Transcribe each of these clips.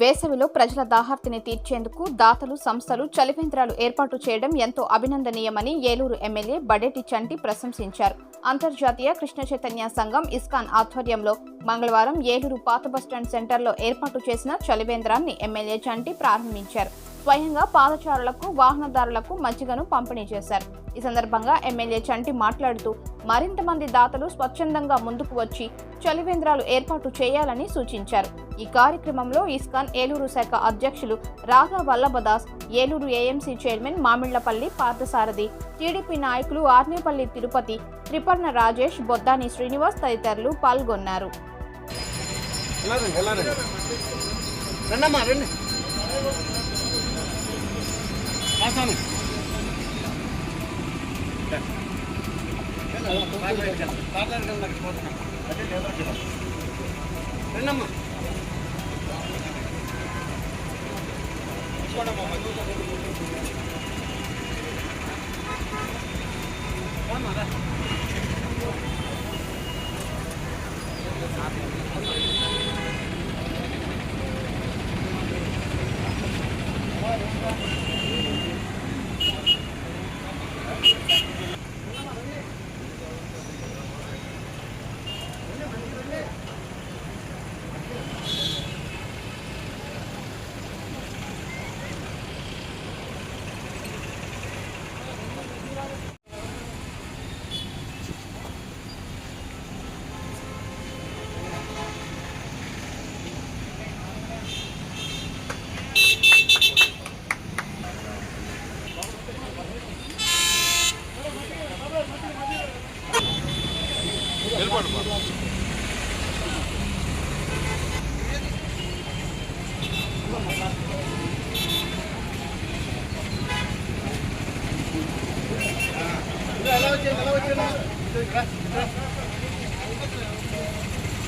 వేసవిలో ప్రజల దాహార్తిని తీర్చేందుకు దాతలు సంస్థలు చలివేంద్రాలు ఏర్పాటు చేయడం ఎంతో అభినందనీయమని ఏలూరు ఎమ్మెల్యే బడేటి చంటి ప్రశంసించారు. అంతర్జాతీయ కృష్ణ చైతన్య సంఘం ఇస్కాన్ ఆధ్వర్యంలో మంగళవారం ఏలూరు పాత బస్టాండ్ సెంటర్లో ఏర్పాటు చేసిన చలివేంద్రాన్ని ఎమ్మెల్యే చంటి ప్రారంభించారు. స్వయంగా పాదచారులకు వాహనదారులకు మజ్జిగను పంపిణీ చేశారు. ఈ సందర్భంగా ఎమ్మెల్యే చంటి మాట్లాడుతూ మరింత మంది దాతలు స్వచ్ఛందంగా ముందుకు వచ్చి చలివేంద్రాలు ఏర్పాటు చేయాలని సూచించారు. ఈ కార్యక్రమంలో ఇస్కాన్ ఏలూరు శాఖ అధ్యక్షులు Radha Vallabhadas Eluru AMC chairman Mamillapalli Parthasarathi TDP నాయకులు ఆర్నేపల్లి తిరుపతి త్రిపర్ణ రాజేష్ బొద్దాని శ్రీనివాస్ తదితరులు పాల్గొన్నారు. రండమ్మా రండి. రాసాను రండమ్మా రామ్మా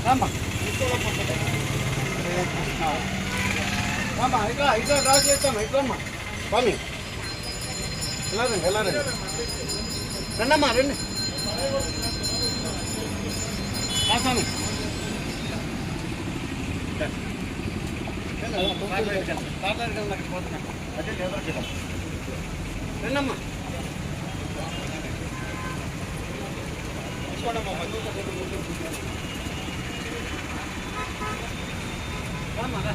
రామ్మా రామ్మా ఇట్లా ఇట్లా డ్రా చేస్తామా ఇట్లమ్మా స్వామి వెళ్ళారండి రండమ్మా రండి. రాసాను రండమ్మా రామ్మా రా.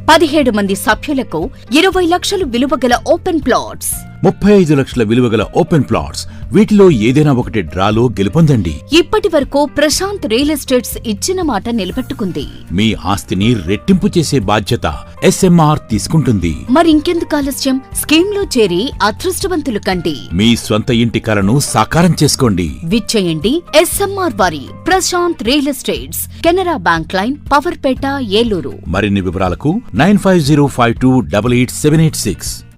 పదిహేడు మంది సభ్యులకు ఇరవై లక్షలు విలువ గల ఓపెన్ ప్లాట్స్. ముప్పై ఐదు లక్షల విలువ గల ఓపెన్ ప్లాట్స్. వీటిలో ఏదైనా ఒకటి డ్రాలో గెలుపొందండి. ఇప్పటి వరకు ప్రశాంత్ రియల్ ఎస్టేట్స్ ఇచ్చిన మాట నిలబెట్టుకుంది. మీ ఆస్తిని రెట్టింపు చేసే బాధ్యత ఎస్ఎంఆర్ తీసుకుంటుంది. మరింకెందుకు ఆలస్యం? స్కీమ్లో చేరి అదృష్టవంతులు కండి. మీ స్వంత ఇంటి కలను సాకారం చేసుకోండి. విచ్చేయండి ఎస్ఎంఆర్ వారి Prashant real estates. Canara bank line Powerpet Eluru. మరిన్ని వివరాలకు nine five zero five two double eight seven eight six.